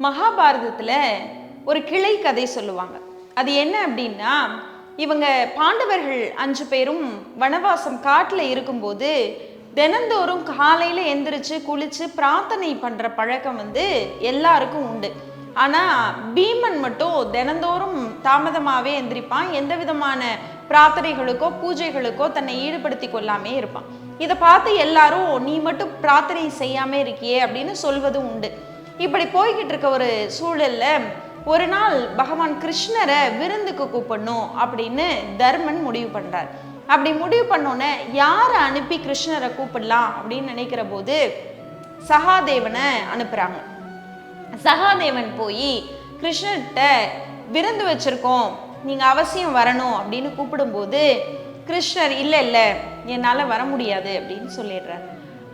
மகாபாரதத்தில் ஒரு கிளை கதை சொல்லுவாங்க. அது என்ன அப்படின்னா இவங்க பாண்டவர்கள் அஞ்சு பேரும் வனவாசம் காட்டில் இருக்கும்போது தினந்தோறும் காலையில் எந்திரிச்சு குளித்து பிரார்த்தனை பண்ணுற பழக்கம் வந்து எல்லாருக்கும் உண்டு. ஆனால் பீமன் மட்டும் தினந்தோறும் தாமதமாகவே எந்திரிப்பான். எந்த விதமான பிரார்த்தனைகளுக்கோ பூஜைகளுக்கோ தன்னை ஈடுபடுத்தி கொள்ளாமே இருப்பான். இதை பார்த்து எல்லாரும் நீ மட்டும் பிரார்த்தனை செய்யாமல் இருக்கியே அப்படின்னு சொல்வதும் உண்டு. இப்படி போய்கிட்டு இருக்க ஒரு சூழல்ல ஒரு நாள் பகவான் கிருஷ்ணரை விருந்துக்கு கூப்பிடணும் அப்படின்னு தர்மன் முடிவு பண்றார். அப்படி முடிவு பண்ணோன்னே யாரை அனுப்பி கிருஷ்ணரை கூப்பிடலாம் அப்படின்னு நினைக்கிற போது சகாதேவனை அனுப்புறாங்க. சகாதேவன் போய் கிருஷ்ணர்கிட்ட விருந்து வச்சிருக்கோம் நீங்க அவசியம் வரணும் அப்படின்னு கூப்பிடும்போது கிருஷ்ணர் இல்லை இல்லை என்னால் வர முடியாது அப்படின்னு சொல்லிடுறார்.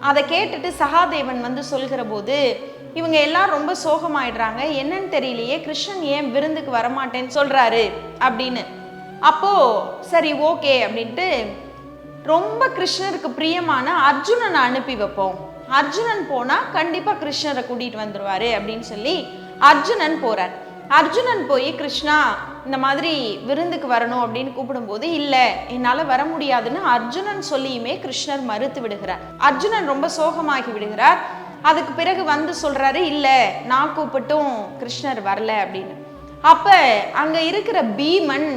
அதை கேட்டுட்டு சகாதேவன் வந்து சொல்கிற போது இவங்க எல்லாம் ரொம்ப சோகமாயிடுறாங்க. என்னன்னு தெரியலையே. கிருஷ்ணன் ஏன் விருந்துக்கு வரமாட்டேன்னு சொல்றாரு. அப்படின்னு. அப்போ சரி ஓகே அப்படின்ட்டு ரொம்ப கிருஷ்ணருக்கு பிரியமான அர்ஜுனனை அனுப்பி வைப்போம். அர்ஜுனன் போனா கண்டிப்பா கிருஷ்ணரை கூட்டிட்டு வந்துருவாரு அப்படின்னு சொல்லி அர்ஜுனன் போறார். அர்ஜுனன் போய் கிருஷ்ணா இந்த மாதிரி விருந்துக்கு வரணும் அப்படின்னு கூப்பிடும்போது இல்லை என்னால் வர முடியாதுன்னு அர்ஜுனன் சொல்லியுமே கிருஷ்ணர் மறுத்து விடுகிறார். அர்ஜுனன் ரொம்ப சோகமாகி விடுகிறார். அதுக்கு பிறகு வந்து சொல்கிறாரு இல்லை நான் கூப்பிட்டும் கிருஷ்ணர் வரல அப்படின்னு. அப்போ அங்கே இருக்கிற பீமன்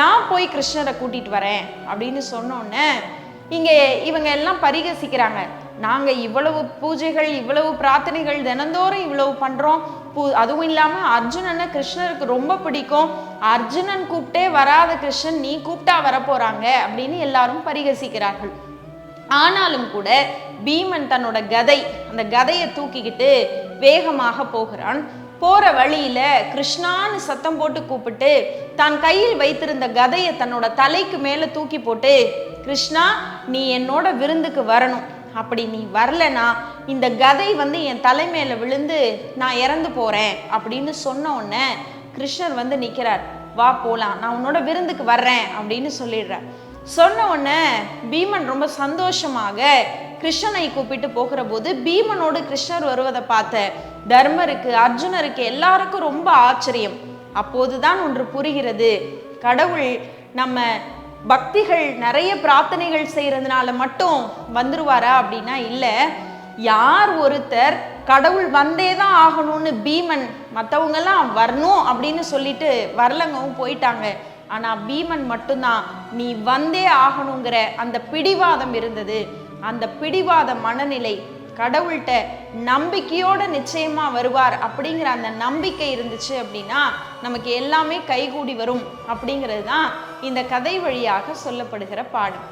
நான் போய் கிருஷ்ணரை கூட்டிட்டு வரேன் அப்படின்னு சொன்னோன்னே இங்கே இவங்க எல்லாம் பரிகசிக்கிறாங்க. நாங்கள் இவ்வளவு பூஜைகள் இவ்வளவு பிரார்த்தனைகள் தினந்தோறும் இவ்வளவு பண்ணுறோம் பூ அதுவும் இல்லாமல் அர்ஜுனனை கிருஷ்ணருக்கு ரொம்ப பிடிக்கும். அர்ஜுனன் கூப்பிட்டே வராத கிருஷ்ணன் நீ கூப்பிட்டா வரப்போறாங்க அப்படின்னு எல்லாரும் பரிகசிக்கிறார்கள். ஆனாலும் கூட பீமன் தன்னோட கதை அந்த கதையை தூக்கிக்கிட்டு வேகமாக போகிறான். போற வழியில கிருஷ்ணான்னு சத்தம் போட்டு கூப்பிட்டு தான் கையில் வைத்திருந்த கதையை தன்னோட தலைக்கு மேல தூக்கி போட்டு கிருஷ்ணா நீ என்னோட விருந்துக்கு வரணும். அப்படி நீ வரலனா இந்த கதை வந்து என் தலை மேல விழுந்து நான் இறந்து போறேன் அப்படின்னு சொன்ன உடனே கிருஷ்ணர் வந்து நிக்கிறார். வா போகலாம் நான் உன்னோட விருந்துக்கு வர்றேன் அப்படின்னு சொல்லிடுறேன். சொன்ன உடனே பீமன் ரொம்ப சந்தோஷமாக கிருஷ்ணனை கூப்பிட்டு போகிற போது பீமனோடு கிருஷ்ணர் வருவதை பார்த்த தர்மருக்கு அர்ஜுனருக்கு எல்லாருக்கும் ரொம்ப ஆச்சரியம். அப்போதுதான் ஒன்று புரிகிறது. கடவுள் நம்ம பக்திகள் நிறைய பிரார்த்தனைகள் செய்யறதுனால மட்டும் வந்துருவாரா அப்படின்னா இல்லை. யார் ஒருத்தர் கடவுள் வந்தே தான் ஆகணும்னு பீமன் மற்றவங்கெல்லாம் வரணும் அப்படின்னு சொல்லிட்டு வரலங்கவும் போயிட்டாங்க. ஆனால் பீமன் மட்டும்தான் நீ வந்தே ஆகணுங்கிற அந்த பிடிவாதம் இருந்தது. அந்த பிடிவாத மனநிலை கடவுள்கிட்ட நம்பிக்கையோட நிச்சயமா வருவார் அப்படிங்கிற அந்த நம்பிக்கை இருந்துச்சு அப்படின்னா நமக்கு எல்லாமே கைகூடி வரும். அப்படிங்கிறது தான் இந்த கதை வழியாக சொல்லப்படுகிற பாடம்.